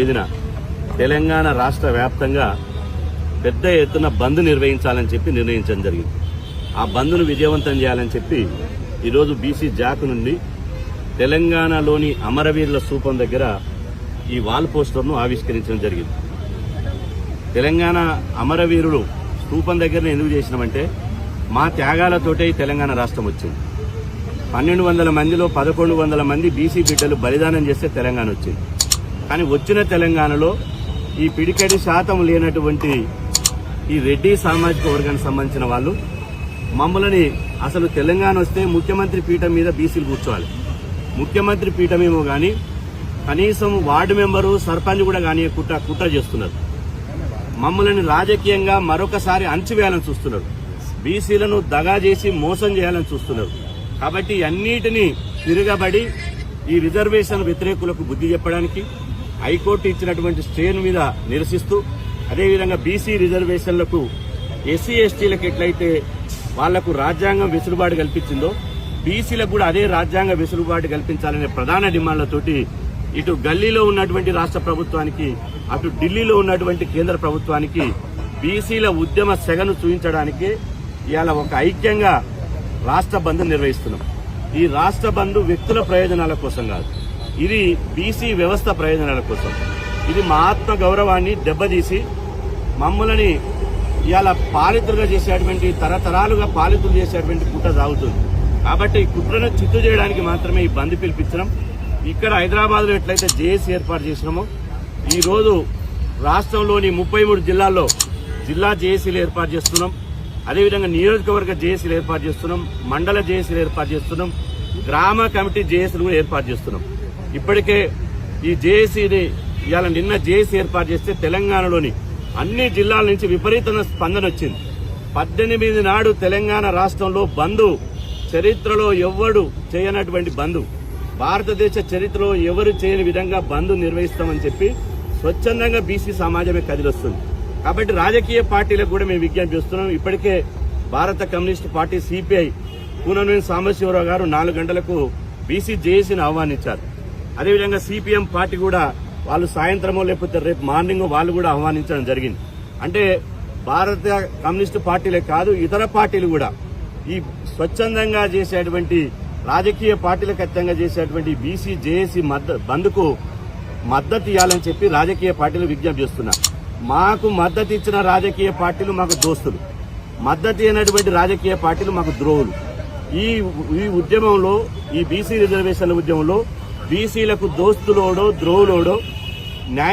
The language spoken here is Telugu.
తేదీన తెలంగాణ రాష్ట్ర వ్యాప్తంగా పెద్ద ఎత్తున బంద్ నిర్వహించాలని చెప్పి నిర్ణయించడం జరిగింది. ఆ బంద్ను విజయవంతం చేయాలని చెప్పి ఈరోజు బీసీ జాక్ నుండి తెలంగాణలోని అమరవీరుల స్థూపం దగ్గర ఈ వాల్ పోస్టర్ను ఆవిష్కరించడం జరిగింది. తెలంగాణ అమరవీరులు స్థూపం దగ్గర ఎందుకు చేసినామంటే మా త్యాగాలతోటే ఈ తెలంగాణ రాష్ట్రం వచ్చింది. పన్నెండు వందల మందిలో పదకొండు వందల మంది బీసీ బిడ్డలు బలిదానం చేస్తే తెలంగాణ వచ్చింది. కానీ వచ్చిన తెలంగాణలో ఈ పిడికడి శాతం లేనటువంటి ఈ రెడ్డి సామాజిక వర్గానికి సంబంధించిన వాళ్ళు మమ్మల్ని అసలు తెలంగాణ వస్తే ముఖ్యమంత్రి పీఠం మీద బీసీలు కూర్చోవాలి. ముఖ్యమంత్రి పీఠమేమో కానీ కనీసం వార్డు మెంబరు సర్పంచ్ కూడా కానీ కుట్ర కుట్ర చేస్తున్నారు. మమ్మల్ని రాజకీయంగా మరొకసారి అంచివేయాలని చూస్తున్నారు. బీసీలను దగా చేసి మోసం చేయాలని చూస్తున్నారు. కాబట్టి అన్నిటినీ తిరగబడి ఈ రిజర్వేషన్ వ్యతిరేకులకు బుద్ధి చెప్పడానికి హైకోర్టు ఇచ్చినటువంటి స్టేన్ మీద నిరసిస్తూ అదేవిధంగా బీసీ రిజర్వేషన్లకు ఎస్సీ ఎస్టీలకు ఎట్లయితే వాళ్ళకు రాజ్యాంగం వెసులుబాటు కల్పించిందో బీసీలకు కూడా అదే రాజ్యాంగ వెసులుబాటు కల్పించాలనే ప్రధాన డిమాండ్లతోటి ఇటు గల్లీలో ఉన్నటువంటి రాష్ట్ర ప్రభుత్వానికి అటు ఢిల్లీలో ఉన్నటువంటి కేంద్ర ప్రభుత్వానికి బీసీల ఉద్యమ సెగను చూపించడానికి ఇవాళ ఒక ఐక్యంగా రాష్ట్ర బంద్ నిర్వహిస్తున్నాం. ఈ రాష్ట్ర బంద్ వ్యక్తుల ప్రయోజనాల కోసం కాదు. ఇది బీసీ వ్యవస్థ ప్రయోజనాల కోసం. ఇది మా ఆత్మ గౌరవాన్ని దెబ్బతీసి మమ్మల్ని ఇవాళ పాలితులుగా చేసేటువంటి తరతరాలుగా పాలితులు చేసేటువంటి కుట్ర సాగుతుంది. కాబట్టి ఈ కుట్రను చిత్తు చేయడానికి మాత్రమే ఈ బంద్ పిలిపించడం. ఇక్కడ హైదరాబాద్లో ఎట్లయితే జేఏసీ ఏర్పాటు చేసినామో ఈరోజు రాష్ట్రంలోని ముప్పై మూడు జిల్లాల్లో జిల్లా జేఏసీలు ఏర్పాటు చేస్తున్నాం. అదేవిధంగా నియోజకవర్గ జేఏసీలు ఏర్పాటు చేస్తున్నాం. మండల జేఏసీలు ఏర్పాటు చేస్తున్నాం. గ్రామ కమిటీ జేఏసీలు కూడా ఏర్పాటు చేస్తున్నాం. ఇప్పటికే ఈ జేఏసీని ఇవాళ నిన్న జేఏసీ ఏర్పాటు చేస్తే తెలంగాణలోని అన్ని జిల్లాల నుంచి విపరీతమైన స్పందన వచ్చింది. పద్దెనిమిది నాడు తెలంగాణ రాష్ట్రంలో బంధు చరిత్రలో ఎవ్వడు చేయనటువంటి బంధు భారతదేశ చరిత్రలో ఎవరు చేయని విధంగా బంధు నిర్వహిస్తామని చెప్పి స్వచ్ఛందంగా బీసీ సమాజమే కదిలొస్తుంది. కాబట్టి రాజకీయ పార్టీలకు కూడా మేము విజ్ఞప్తి చేస్తున్నాం. ఇప్పటికే భారత communist party CPI Kunamneni Sambasivarao గారు నాలుగు గంటలకు బీసీ జేఏసీని ఆహ్వానించారు. అదేవిధంగా సిపిఎం పార్టీ కూడా వాళ్ళు సాయంత్రమో లేకపోతే రేపు మార్నింగ్ వాళ్ళు కూడా ఆహ్వానించడం జరిగింది. అంటే భారత కమ్యూనిస్ట్ పార్టీలే కాదు ఇతర పార్టీలు కూడా ఈ స్వచ్ఛందంగా చేసేటువంటి రాజకీయ పార్టీలకు ఖచ్చితంగా చేసేటువంటి బీసీ జేఏసీ బంద్కు మద్దతు ఇవ్వాలని చెప్పి రాజకీయ పార్టీలు విజ్ఞప్తి చేస్తున్నారు. మాకు మద్దతు ఇచ్చిన రాజకీయ పార్టీలు మాకు దోస్తులు. మద్దతు అయినటువంటి రాజకీయ పార్టీలు మాకు ద్రోహులు. ఈ ఈ ఉద్యమంలో ఈ బీసీ రిజర్వేషన్ల ఉద్యమంలో బీసీలకు దోస్తులోడో ద్రోవులోడో న్యాయ